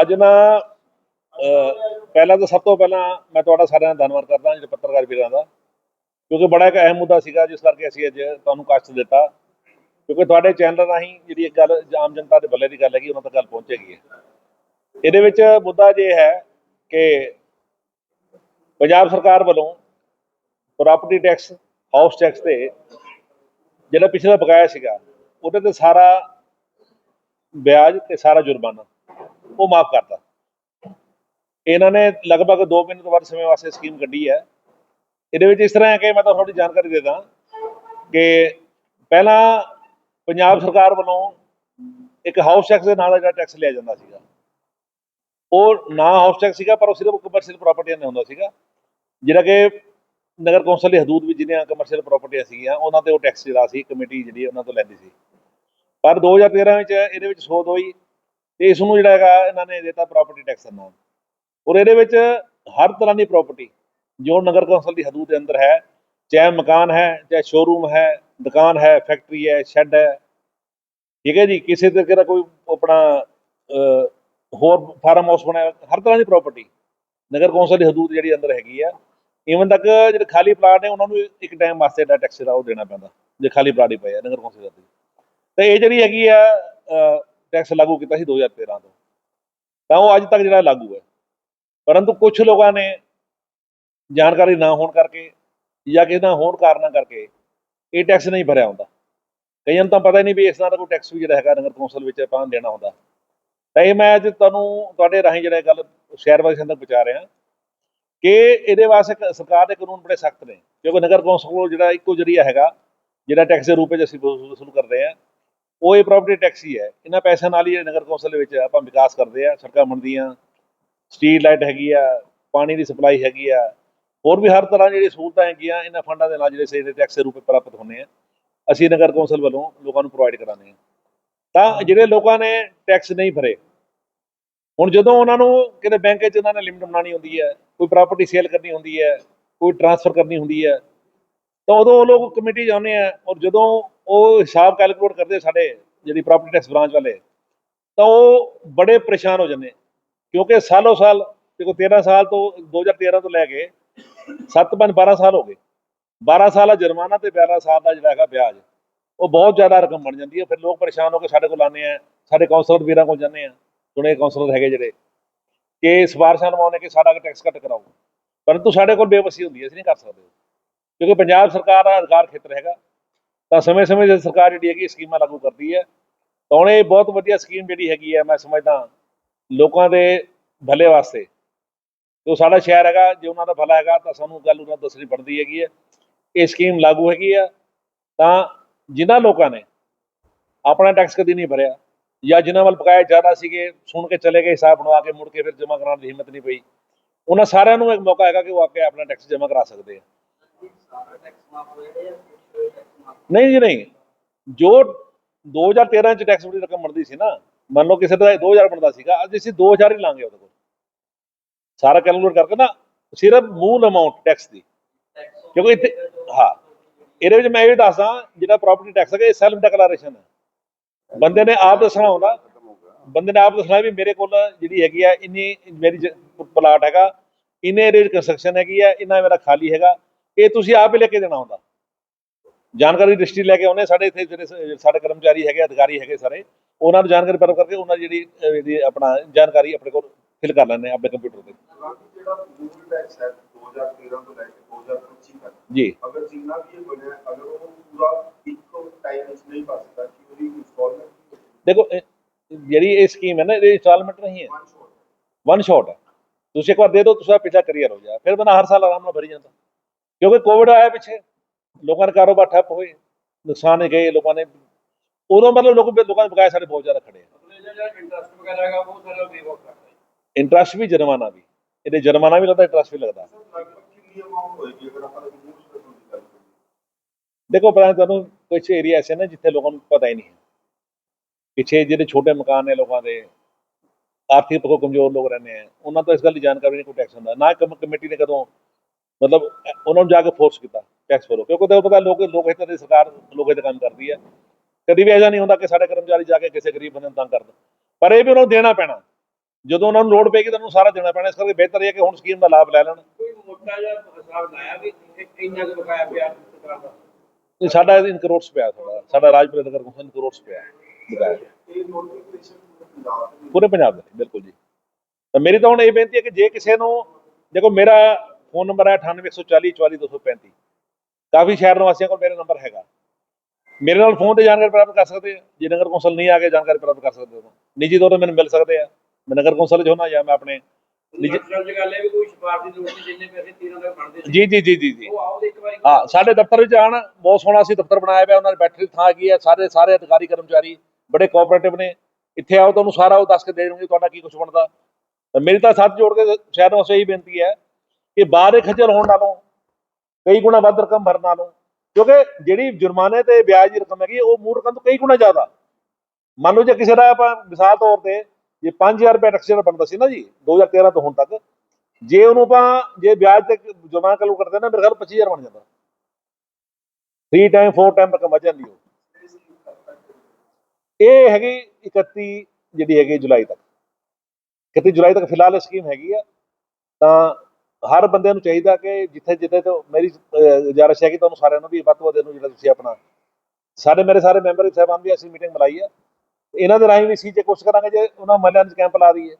ਅੱਜ ਨਾ ਪਹਿਲਾਂ ਤਾਂ ਸਭ ਤੋਂ ਪਹਿਲਾਂ ਮੈਂ ਤੁਹਾਡਾ ਸਾਰਿਆਂ ਦਾ ਧੰਨਵਾਦ ਕਰਦਾ, ਜਿਹੜੇ ਪੱਤਰਕਾਰ ਵੀਰਾਂ ਦਾ, ਕਿਉਂਕਿ ਬੜਾ ਇੱਕ ਅਹਿਮ ਮੁੱਦਾ ਸੀਗਾ ਜਿਸ ਕਰਕੇ ਅਸੀਂ ਅੱਜ ਤੁਹਾਨੂੰ ਕਸ਼ਟ ਦਿੱਤਾ। ਕਿਉਂਕਿ ਤੁਹਾਡੇ ਚੈਨਲ ਰਾਹੀਂ ਜਿਹੜੀ ਇੱਕ ਗੱਲ ਆਮ ਜਨਤਾ ਦੇ ਬੱਲੇ ਦੀ ਗੱਲ ਹੈਗੀ, ਉਹਨਾਂ ਤੱਕ ਗੱਲ ਪਹੁੰਚੇਗੀ ਇਹਦੇ ਵਿੱਚ ਮੁੱਦਾ ਜੇ ਹੈ ਕਿ ਪੰਜਾਬ ਸਰਕਾਰ ਵੱਲੋਂ ਪ੍ਰਾਪਰਟੀ ਟੈਕਸ, ਹਾਊਸ ਟੈਕਸ ਤੇ ਜਿਹੜਾ ਪਿਛਲਾ ਬਕਾਇਆ ਸੀਗਾ, ਉਹਦੇ ਤੇ ਸਾਰਾ ਵਿਆਜ ਤੇ ਸਾਰਾ ਜੁਰਮਾਨਾ ਉਹ ਮਾਫ ਕਰਤਾ। ਇਹਨਾਂ ਨੇ ਲਗਭਗ 2 ਮਹੀਨੇ ਤੋਂ ਵੱਧ ਸਮੇਂ ਵਾਸਤੇ ਸਕੀਮ ਕੱਢੀ ਹੈ। ਇਹਦੇ ਵਿੱਚ ਇਸ ਤਰ੍ਹਾਂ ਹੈ ਕਿ ਮੈਂ ਤੁਹਾਨੂੰ ਥੋੜੀ ਜਾਣਕਾਰੀ ਦੇ ਦਾਂ ਕਿ ਪਹਿਲਾਂ ਪੰਜਾਬ ਸਰਕਾਰ ਵੱਲੋਂ ਇੱਕ ਹਾਊਸ ਟੈਕਸ ਦੇ ਨਾਲ ਜਿਹੜਾ ਟੈਕਸ ਲਿਆ ਜਾਂਦਾ ਸੀਗਾ। ਉਹ ਨਾ ਹਾਊਸ ਟੈਕਸ ਸੀਗਾ, ਪਰ ਉਹ ਸਿਰਫ ਕਮਰਸ਼ੀਅਲ ਪ੍ਰਾਪਰਟੀਆਂ ਦੇ ਹੁੰਦਾ ਸੀਗਾ। ਜਿਹੜਾ ਕਿ ਨਗਰ ਕੌਂਸਲ ਦੀ ਹਦੂਦ ਵਿੱਚ ਜਿਹੜੀਆਂ ਕਮਰਸ਼ੀਅਲ ਪ੍ਰਾਪਰਟੀਆਂ ਸੀਗੀਆਂ, ਉਹਨਾਂ ਤੇ ਉਹ ਟੈਕਸ ਜਿਹੜਾ ਸੀ, ਕਮੇਟੀ ਜਿਹੜੀ ਉਹਨਾਂ ਤੋਂ ਲੈਂਦੀ ਸੀ। ਪਰ 2013 ਵਿੱਚ ਇਹਦੇ ਵਿੱਚ ਸੋਧ ਹੋਈ ਤੇ ਇਸ ਨੂੰ ਜਿਹੜਾ ਹੈਗਾ ਇਹਨਾਂ ਨੇ ਦਿੱਤਾ ਪ੍ਰਾਪਰਟੀ ਟੈਕਸ ਦਾ ਨਾਮ। ਔਰ ਇਹਦੇ ਵਿੱਚ ਹਰ ਤਰ੍ਹਾਂ ਦੀ ਪ੍ਰਾਪਰਟੀ ਜੋ ਨਗਰ ਕੌਂਸਲ ਦੀ ਹਦੂਦ ਦੇ ਅੰਦਰ ਹੈ, ਚਾਹੇ ਮਕਾਨ ਹੈ, ਚਾਹੇ ਸ਼ੋਰੂਮ ਹੈ, ਦੁਕਾਨ ਹੈ ਫੈਕਟਰੀ ਹੈ ਸ਼ੈੱਡ ਹੈ, ਠੀਕ ਹੈ ਜੀ, ਕਿਸੇ ਤਰੀਕੇ ਦਾ ਕੋਈ ਆਪਣਾ ਹੋਰ ਫਾਰਮ ਹਾਊਸ ਬਣਾਇਆ ਹਰ ਤਰ੍ਹਾਂ ਦੀ ਪ੍ਰਾਪਰਟੀ ਨਗਰ ਕੌਂਸਲ ਦੀ ਹਦੂਦ ਜਿਹੜੀ ਅੰਦਰ ਹੈਗੀ ਆ। ਇਵਨ ਤੱਕ ਜਿਹੜੇ ਖਾਲੀ ਪਲਾਟ ਨੇ, ਉਹਨਾਂ ਨੂੰ ਇੱਕ ਟਾਈਮ ਵਾਸਤੇ ਦਾ ਟੈਕਸ ਜਿਹੜਾ ਉਹ ਦੇਣਾ ਪੈਂਦਾ, ਜੇ ਖਾਲੀ ਪਲਾਟ ਹੀ ਪਏ ਆ ਨਗਰ ਕੌਂਸਲ ਦੇ ਤੇ ਇਹ ਜਿਹੜੀ ਹੈਗੀ ਆ ਟੈਕਸ ਲਾਗੂ ਕੀਤਾ ਸੀ 2013 ਤੋਂ। ਤਾਂ ਉਹ ਅੱਜ ਤੱਕ ਜਿਹੜਾ ਲਾਗੂ ਹੈ। ਪਰੰਤੂ ਕੁਝ ਲੋਕਾਂ ਨੇ ਜਾਣਕਾਰੀ ਨਾ ਹੋਣ ਕਰਕੇ ਜਾਂ ਕਿਸੇ ਨਾ ਹੋਣ ਕਾਰਨਾਂ ਕਰਕੇ ਇਹ ਟੈਕਸ ਨਹੀਂ ਭਰਿਆ ਹੁੰਦਾ। ਕਈਆਂ ਨੂੰ ਤਾਂ ਪਤਾ ਹੀ ਨਹੀਂ ਵੀ ਇਸ ਤਰ੍ਹਾਂ ਦਾ ਕੋਈ ਟੈਕਸ ਵੀ ਜਿਹੜਾ ਹੈਗਾ ਨਗਰ ਕੌਂਸਲ ਵਿੱਚ ਆਪਾਂ ਦੇਣਾ ਹੁੰਦਾ। ਤਾਂ ਇਹ ਮੈਂ ਅੱਜ ਤੁਹਾਨੂੰ ਤੁਹਾਡੇ ਰਾਹੀਂ ਜਿਹੜਾ ਗੱਲ ਸ਼ਹਿਰ ਵਾਸੀਆਂ ਤੱਕ ਪਹੁੰਚਾ ਰਿਹਾ ਕਿ ਇਹਦੇ ਵਾਸਤੇ ਇੱਕ ਸਰਕਾਰ ਦੇ ਕਾਨੂੰਨ ਬੜੇ ਸਖਤ ਨੇ। ਕਿਉਂਕਿ ਨਗਰ ਕੌਂਸਲ ਕੋਲ ਜਿਹੜਾ ਇੱਕੋ ਜਰੀਆ ਹੈਗਾ, ਜਿਹੜਾ ਟੈਕਸ ਦੇ ਰੂਪ ਵਿੱਚ ਅਸੀਂ ਵਸੂ- ਵਸੂਲ ਕਰਦੇ ਆ ਉਹ ਇਹ ਪ੍ਰਾਪਰਟੀ ਟੈਕਸ ਹੀ। ਹੈ ਇਹਨਾਂ ਪੈਸਿਆਂ ਨਾਲ ਹੀ ਇਹ ਨਗਰ ਕੌਂਸਲ ਦੇ ਵਿੱਚ ਆਪਾਂ ਵਿਕਾਸ ਕਰਦੇ ਆ, ਸੜਕਾਂ ਬਣਦੀਆਂ ਸਟਰੀਟ ਲਾਈਟ ਹੈਗੀ ਆ, ਪਾਣੀ ਦੀ ਸਪਲਾਈ ਹੈਗੀ ਆ। ਹੋਰ ਵੀ ਹਰ ਤਰ੍ਹਾਂ ਜਿਹੜੀ ਸਹੂਲਤਾਂ ਹੈਗੀਆਂ, ਇਹਨਾਂ ਫੰਡਾਂ ਦੇ ਨਾਲ ਜਿਹੜੇ ਸੇ ਟੈਕਸ ਦੇ ਰੂਪ ਪ੍ਰਾਪਤ ਹੁੰਦੇ ਆ, ਅਸੀਂ ਨਗਰ ਕੌਂਸਲ ਵੱਲੋਂ ਲੋਕਾਂ ਨੂੰ ਪ੍ਰੋਵਾਈਡ ਕਰਾਉਂਦੇ ਆ। ਤਾਂ ਜਿਹੜੇ ਲੋਕਾਂ ਨੇ ਟੈਕਸ ਨਹੀਂ ਭਰੇ, ਹੁਣ ਜਦੋਂ ਉਹਨਾਂ ਨੂੰ ਕਿਤੇ ਬੈਂਕ 'ਚ ਉਹਨਾਂ ਨੇ ਲਿਮਟ ਬਣਾਉਣੀ ਹੁੰਦੀ ਹੈ, ਕੋਈ ਪ੍ਰਾਪਰਟੀ ਸੇਲ ਕਰਨੀ ਹੁੰਦੀ ਹੈ, ਕੋਈ ਟ੍ਰਾਂਸਫਰ ਕਰਨੀ ਹੁੰਦੀ ਹੈ, ਤਾਂ ਉਦੋਂ ਉਹ ਲੋਕ ਕਮੇਟੀ ਜਾਂਦੇ ਆ ਔਰ ਜਦੋਂ ਉਹ ਹਿਸਾਬ ਕੈਲਕੂਲੇਟ ਕਰਦੇ ਸਾਡੇ ਜਿਹੜੀ ਪ੍ਰਾਪਰਟੀ ਟੈਕਸ ਬ੍ਰਾਂਚ ਵਾਲੇ, ਤਾਂ ਉਹ ਬੜੇ ਪਰੇਸ਼ਾਨ ਹੋ ਜਾਂਦੇ। ਕਿਉਂਕਿ ਸਾਲੋ ਸਾਲ, ਦੇਖੋ 13 ਸਾਲ ਤੋਂ 2013 ਤੋਂ ਲੈ ਕੇ 7 5 12 ਸਾਲ ਹੋ ਗਏ। 12 ਸਾਲ ਦਾ ਜੁਰਮਾਨਾ ਤੇ 12 ਸਾਲ ਦਾ ਜਿਹੜਾ ਹੈਗਾ ਵਿਆਜ। ਉਹ ਬਹੁਤ ਜ਼ਿਆਦਾ ਰਕਮ ਬਣ ਜਾਂਦੀ ਹੈ ਫਿਰ ਲੋਕ ਪਰੇਸ਼ਾਨ ਹੋ ਕੇ ਸਾਡੇ ਕੋਲ ਆਉਂਦੇ ਆ। ਸਾਡੇ ਕਾਉਂਸਲਰ ਵੀਰਾਂ ਕੋਲ ਜਾਂਦੇ ਆ। ਚੁਣੇ ਕਾਉਂਸਲਰ ਹੈਗੇ ਜਿਹੜੇ। ਕਿ ਸਿਫਾਰਸ਼ਾਂ ਲਵਾਉਣੇ ਕਿ ਸਾਡਾ ਟੈਕਸ ਕੱਟ ਕਰਾਓ। ਪਰੰਤੂ ਸਾਡੇ ਕੋਲ ਬੇਵਸੀ ਹੁੰਦੀ ਹੈ ਅਸੀਂ ਨਹੀਂ ਕਰ ਸਕਦੇ। ਕਿਉਂਕਿ ਪੰਜਾਬ ਸਰਕਾਰ ਦਾ ਅਧਿਕਾਰ ਖੇਤਰ ਹੈਗਾ। ਤਾਂ ਸਮੇਂ-ਸਮੇਂ ਤੇ ਸਰਕਾਰ ਜਿਹੜੀ ਹੈਗੀ ਸਕੀਮਾਂ ਲਾਗੂ ਕਰਦੀ ਹੈ, ਤਾਂ ਹੁਣ ਇਹ ਬਹੁਤ ਵਧੀਆ ਸਕੀਮ ਜਿਹੜੀ ਹੈਗੀ ਹੈ, ਮੈਂ ਸਮਝਦਾ ਲੋਕਾਂ ਦੇ ਭਲੇ ਵਾਸਤੇ। ਜੋ ਸਾਡਾ ਸ਼ਹਿਰ ਹੈਗਾ, ਜੇ ਉਹਨਾਂ ਦਾ ਭਲਾ ਹੈਗਾ, ਤਾਂ ਸਾਨੂੰ ਗੱਲ ਉਹਨਾਂ ਨੂੰ ਦੱਸਣੀ ਪੜਦੀ ਹੈਗੀ ਹੈ। ਇਹ ਸਕੀਮ ਲਾਗੂ ਹੈਗੀ ਆ, ਤਾਂ ਜਿਨ੍ਹਾਂ ਲੋਕਾਂ ਨੇ ਆਪਣਾ ਟੈਕਸ ਕਦੀ ਨਹੀਂ ਭਰਿਆ, ਜਾਂ ਜਿਨ੍ਹਾਂ ਵੱਲ ਬਕਾਇਆ ਜ਼ਿਆਦਾ ਸੀਗੇ, ਸੁਣ ਕੇ ਚਲੇ ਗਏ, ਹਿਸਾਬ ਬਣਵਾ ਕੇ ਮੁੜ ਕੇ ਫਿਰ ਜਮ੍ਹਾਂ ਕਰਾਉਣ ਦੀ ਹਿੰਮਤ ਨਹੀਂ ਪਈ, ਉਹਨਾਂ ਸਾਰਿਆਂ ਨੂੰ ਇੱਕ ਮੌਕਾ ਹੈਗਾ ਕਿ ਉਹ ਆ ਕੇ ਆਪਣਾ ਟੈਕਸ ਜਮ੍ਹਾਂ ਕਰਾ ਸਕਦੇ ਆ। ਨਹੀਂ ਜੀ, ਨਹੀਂ। ਜੋ 2013 ਚ ਟੈਕਸ ਦੀ ਰਕਮ ਬਣਦੀ ਸੀ ਨਾ, ਮੰਨ ਲਓ ਕਿਸੇ ਦਾ 2000 ਬਣਦਾ ਸੀਗਾ, ਅੱਜ ਅਸੀਂ 2000 ਹੀ ਲਾਂਗੇ ਉਹਦੇ ਕੋਲ। ਸਾਰਾ ਕੈਲਕੂਲੇਟ ਕਰਕੇ ਨਾ, ਸਿਰਫ ਮੂਲ ਅਮਾਉਂਟ ਟੈਕਸ ਦੀ। ਕਿਉਂਕਿ ਇੱਥੇ, ਹਾਂ। ਇਹਦੇ ਵਿੱਚ ਮੈਂ ਇਹ ਵੀ ਦੱਸਦਾ, ਜਿਹੜਾ ਪ੍ਰਾਪਰਟੀ ਟੈਕਸ ਹੈਗਾ, ਇਹ ਸੈਲਫ ਡਿਕਲੇਰੇਸ਼ਨ ਹੈ। ਬੰਦੇ ਨੇ ਆਪ ਦੱਸਣਾ ਹੁੰਦਾ। ਬੰਦੇ ਨੇ ਆਪ ਦੱਸਣਾ ਵੀ ਮੇਰੇ ਕੋਲ ਜਿਹੜੀ ਹੈਗੀ ਆ, ਇੰਨੀ ਮੇਰੀ ਪਲਾਟ ਹੈਗਾ, ਇੰਨੇ ਏਰੀਆ ਕੰਸਟਰਕਸ਼ਨ ਹੈਗੀ ਆ, ਇੰਨਾ ਮੇਰਾ ਖਾਲੀ ਹੈਗਾ। ਇਹ ਤੁਸੀਂ ਆਪ ਹੀ ਲੈ ਕੇ ਦੇਣਾ ਹੁੰਦਾ। ਜਾਣਕਾਰੀ ਦ੍ਰਿਸ਼ਟੀ ਲੈ ਕੇ ਆਉਨੇ ਸਾਡੇ ਇੱਥੇ ਜਿਹੜੇ ਸਾਡੇ ਕਰਮਚਾਰੀ ਹੈਗੇ ਅਧਿਕਾਰੀ ਹੈਗੇ ਸਾਰੇ ਉਹਨਾਂ ਨੂੰ ਜਾਣਕਾਰੀ ਪ੍ਰਾਪਤ ਕਰਕੇ ਉਹਨਾਂ ਦੀ ਜਿਹੜੀ ਆਪਣਾ ਜਾਣਕਾਰੀ ਆਪਣੇ ਕੋਲ ਫਿਲ ਕਰ ਲੈਂਦੇ ਆਪਣੇ ਕੰਪਿਊਟਰ ਤੇ। ਜਿਹੜਾ ਮੂਲ ਟੈਕਸ ਹੈ 2013 ਤੋਂ ਲੈ ਕੇ 2025 ਤੱਕ ਜੀ। ਅਗਰ ਜਿੰਨਾ ਵੀ ਇਹ ਬਣਿਆ ਅਗਰ ਉਹ ਪੂਰਾ ਇੱਕ ਟਾਈਮ ਵਿੱਚ ਨਹੀਂ ਪਾ ਸਕਦਾ ਕਿ ਉਹਦੀ ਇਨਸਟਾਲਮੈਂਟ ਦੇਖੋ ਜਿਹੜੀ ਇਹ ਸਕੀਮ ਹੈ ਨਾ ਇਹ ਇੰਸਟਾਲਮੈਂਟ ਨਹੀਂ ਹੈ। ਵਨ ਸ਼ੋਟ ਵਨ ਸ਼ਾਟ ਹੈ। ਤੁਸੀਂ ਇੱਕ ਵਾਰ ਦੇ ਦਿਓ ਤੁਸੀਂ ਪਿਛਲਾ ਕਲੀਅਰ ਹੋ ਜਾ ਫਿਰ ਬੰਦਾ ਹਰ ਸਾਲ ਆਰਾਮ ਨਾਲ ਭਰੀ ਜਾਂਦਾ। ਕਿਉਂਕਿ ਕੋਵਿਡ ਆਇਆ ਪਿੱਛੇ। ਲੋਕਾਂ ਦੇ ਕਾਰੋਬਾਰ ਠੱਪ ਹੋਏ ਨੁਕਸਾਨ ਹੀ ਗਏ ਲੋਕਾਂ ਨੇ ਉਦੋਂ ਮਤਲਬ ਲੋਕ ਲੋਕਾਂ ਦੇ ਬਕਾਇਆ ਸਾਡੇ ਬਹੁਤ ਜ਼ਿਆਦਾ ਖੜੇ ਆ। ਇੰਟਰਸਟ ਵਗੈਰਾ ਹੈਗਾ ਉਹ ਸਾਰਾ ਵੇਵ ਕਰਦਾ ਹੈ ਇੰਟਰਸਟ ਵੀ ਜੁਰਮਾਨਾ ਵੀ ਇਹਦੇ ਜੁਰਮਾਨਾ ਵੀ ਲੱਗਦਾ ਇੰਟਰਸਟ ਵੀ ਲੱਗਦਾ। ਦੇਖੋ ਪਹਿਲਾਂ ਤੁਹਾਨੂੰ ਕੁਝ ਏਰੀਆ ਐਸੇ ਨੇ ਜਿੱਥੇ ਲੋਕਾਂ ਨੂੰ ਪਤਾ ਹੀ ਨਹੀਂ ਹੈ। ਪਿੱਛੇ ਜਿਹੜੇ ਛੋਟੇ ਮਕਾਨ ਨੇ ਲੋਕਾਂ ਦੇ ਆਰਥਿਕ ਪੱਖੋਂ ਕਮਜ਼ੋਰ ਲੋਕ ਰਹਿੰਦੇ ਆ ਉਹਨਾਂ ਤੋਂ ਇਸ ਗੱਲ ਦੀ ਜਾਣਕਾਰੀ ਨਹੀਂ ਕੋਈ ਟੈਕਸ ਹੁੰਦਾ। ਨਾ ਕਮ- ਕਮੇਟੀ ਨੇ ਕਦੋਂ ਮਤਲਬ ਉਹਨਾਂ ਨੂੰ ਜਾ ਕੇ ਫੋਰਸ ਕੀਤਾ ਟੈਕਸ ਭਰੋ ਕਿਉਂਕਿ ਤੁਹਾਨੂੰ ਪਤਾ ਲੋਕ ਲੋਕ ਹਿੱਤ ਦੀ ਸਰਕਾਰ ਲੋਕ ਹਿੱਤ ਕੰਮ ਕਰਦੀ ਹੈ। ਕਦੀ ਵੀ ਐਸਾ ਨਹੀਂ ਹੁੰਦਾ ਕਿ ਸਾਡੇ ਕਰਮਚਾਰੀ ਜਾ ਕੇ ਕਿਸੇ ਗਰੀਬ ਬੰਦੇ ਨੂੰ ਤੰਗ ਕਰਨ ਪਰ ਇਹ ਵੀ ਉਹਨਾਂ ਨੂੰ ਦੇਣਾ ਪੈਣਾ। ਜਦੋਂ ਉਹਨਾਂ ਨੂੰ ਲੋੜ ਪਏਗੀ ਤੁਹਾਨੂੰ ਸਾਰਾ ਦੇਣਾ ਪੈਣਾ। ਇਸ ਕਰਕੇ ਬਿਹਤਰ ਇਹ ਹੈ ਕਿ ਹੁਣ ਸਕੀਮ ਦਾ ਲਾਭ ਲੈ ਲੈਣ। ਕੋਈ ਮੋਟਾ ਜਿਹਾ ਹਿਸਾਬ ਲਾਇਆ ਵੀ ਇੰਨਾ ਕੁ ਬਕਾਇਆ ਪਿਆ ਸਰਕਾਰ ਦਾ? ਇਹ ਸਾਡਾ ਇਨ ਕਰੋੜਸ ਪਿਆ ਸਾਡਾ ਸਾਡਾ ਰਾਜਪੁਰ ਨਗਰ ਕੌਂਸਲ ਕਰੋੜਸ ਪਿਆ ਬਕਾਇਆ। ਪੂਰੇ ਪੰਜਾਬ ਦੇ ਬਿਲਕੁਲ ਜੀ। ਤਾਂ ਮੇਰੀ ਤਾਂ ਹੁਣ ਇਹ ਬੇਨਤੀ ਹੈ ਕਿ ਜੇ ਕਿਸੇ ਨੂੰ ਦੇਖੋ ਮੇਰਾ ਫੋਨ ਨੰਬਰ ਹੈ 9814 44235 ਕਾਫੀ ਸ਼ਹਿਰ ਨਿਵਾਸੀਆਂ ਕੋਲ ਮੇਰਾ ਨੰਬਰ ਹੈਗਾ। ਮੇਰੇ ਨਾਲ ਫੋਨ ਤੇ ਜਾਣਕਾਰੀ ਪ੍ਰਾਪਤ ਕਰ ਸਕਦੇ ਆ। ਜੇ ਨਗਰ ਕੌਂਸਲ ਨਹੀਂ ਆ ਕੇ ਜਾਣਕਾਰੀ ਪ੍ਰਾਪਤ ਕਰ ਸਕਦੇ ਹੋ ਨਿੱਜੀ ਤੌਰ ਤੇ ਮੈਨੂੰ ਮਿਲ ਸਕਦੇ ਆ। ਮੈਂ ਨਗਰ ਕੌਂਸਲ ਚ ਹੋਣਾ ਜਾਂ ਮੈਂ ਆਪਣੇ ਨਿੱਜੀ ਨਿਜਰ ਦੀ ਗੱਲ ਹੈ ਵੀ ਕੋਈ ਸਿਫਾਰਸ਼ੀ ਦੀ ਨੋਟ ਜਿੰਨੇ ਪੈਸੇ ਤੀਰਾਂ ਦਾ ਬਣਦੇ ਸੀ ਜੀ ਜੀ ਜੀ ਜੀ ਜੀ। ਉਹ ਆਓ ਤੇ ਇੱਕ ਵਾਰੀ ਹਾਂ ਸਾਡੇ ਦਫ਼ਤਰ ਵਿੱਚ ਆਣ ਬਹੁਤ ਸੋਹਣਾ ਸੀ ਦਫ਼ਤਰ ਬਣਾਇਆ ਹੋਇਆ ਉਹਨਾਂ ਦੇ ਬੈਠਣ ਦੀ ਥਾਂ ਕੀ ਹੈ ਸਾਰੇ ਸਾਰੇ ਅਧਿਕਾਰੀ ਕਰਮਚਾਰੀ ਬੜੇ ਕੋਆਪਰੇਟਿਵ ਨੇ। ਇੱਥੇ ਆਓ ਤੁਹਾਨੂੰ ਸਾਰਾ ਉਹ ਦੱਸ ਕੇ ਦੇ ਦੇਣਗੇ ਤੁਹਾਡਾ ਕੀ ਕੁਝ ਬਣਦਾ। ਮੇਰੀ ਤਾਂ ਸੱਤ ਜੋੜ ਕੇ ਸ਼ਹਿਰ ਨੂੰ ਇਹੀ ਬੇਨਤੀ ਹੈ ਕਿ ਬਾਹਰ ਖੱਜਲ ਹੋਣ ਨਾਲੋਂ, ਕਈ ਗੁਣਾ ਵੱਧ ਰਕਮ ਭਰਨ ਨਾਲੋਂ, ਕਿਉਂਕਿ ਜਿਹੜੀ ਜੁਰਮਾਨੇ ਤੇ ਵਿਆਜ ਦੀ ਰਕਮ ਹੈਗੀ, ਉਹ ਮੂਲ ਰਕਮ ਤੋਂ ਕਈ ਗੁਣਾ ਜ਼ਿਆਦਾ। ਮੰਨ ਲਓ ਜੇ ਕਿਸੇ ਦਾ ਆਪਾਂ ਮਿਸਾਲ ਤੌਰ ਤੇ ਜੇ 5000 ਰੁਪਏ ਟੈਕਸ ਜਿਹੜਾ ਬਣਦਾ ਸੀ ਨਾ ਜੀ 2013 ਤੋਂ ਹੁਣ ਤੱਕ, ਜੇ ਉਹਨੂੰ ਆਪਾਂ, ਜੇ ਵਿਆਜ ਤੇ ਜਮਾ ਕਰੂ ਕਰਦੇ ਨਾ, ਮੇਰੇ ਖਿਆਲ 25000 ਬਣ ਜਾਂਦਾ। 3 ਟਾਈਮ 4 ਟਾਈਮ ਰਕਮ ਵੱਧ ਜਾਂਦੀ ਉਹ। ਇਹ ਹੈਗੀ 31 ਜਿਹੜੀ ਹੈਗੀ ਜੁਲਾਈ ਤੱਕ। 31 ਜੁਲਾਈ ਤੱਕ ਫਿਲਹਾਲ ਇਹ ਸਕੀਮ ਹੈਗੀ ਆ। ਤਾਂ ਹਰ ਬੰਦੇ ਨੂੰ ਚਾਹੀਦਾ ਕਿ ਜਿੱਥੇ ਜਿੱਥੇ ਤੋਂ ਮੇਰੀ ਗੁਜ਼ਾਰਿਸ਼ ਹੈ ਕਿ ਤੁਹਾਨੂੰ ਸਾਰਿਆਂ ਨੂੰ ਵੀ ਵੱਧ ਤੋਂ ਵੱਧ ਇਹਨੂੰ ਜਿਹੜਾ ਤੁਸੀਂ ਆਪਣਾ ਸਾਰੇ ਮੇਰੇ ਸਾਰੇ ਮੈਂਬਰ ਸਾਹਿਬਾਨ ਵੀ ਅਸੀਂ ਮੀਟਿੰਗ ਬੁਲਾਈ ਆ। ਇਹਨਾਂ ਦੇ ਰਾਹੀਂ ਵੀ ਸੀ ਜੇ ਕੋਸ਼ਿਸ਼ ਕਰਾਂਗੇ, ਜੇ ਉਹਨਾਂ ਮਹੱਲਿਆਂ 'ਚ ਕੈਂਪ ਲਾ ਦਈਏ।